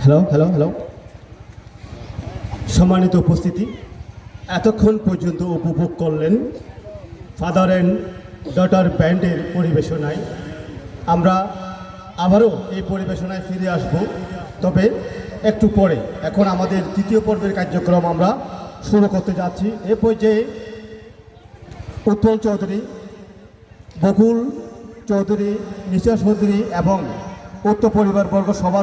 Hello hello hello সম্মানিত উপস্থিতি, এতক্ষণ পর্যন্ত উপভোগ করলেন ফাদার অ্যান্ড ডটার ব্যান্ডের পরিবেশনায়। আমরা আবারও এই পরিবেশনায় ফিরে আসব, তবে একটু পরে। এখন আমাদের তৃতীয় পর্বের কার্যক্রম আমরা শুরু করতে যাচ্ছি। এ পর্যায়ে উৎপল চৌধুরী বকুল চৌধুরী নিশা চৌধুরী এবং উত্তর পরিবারবর্গ সবার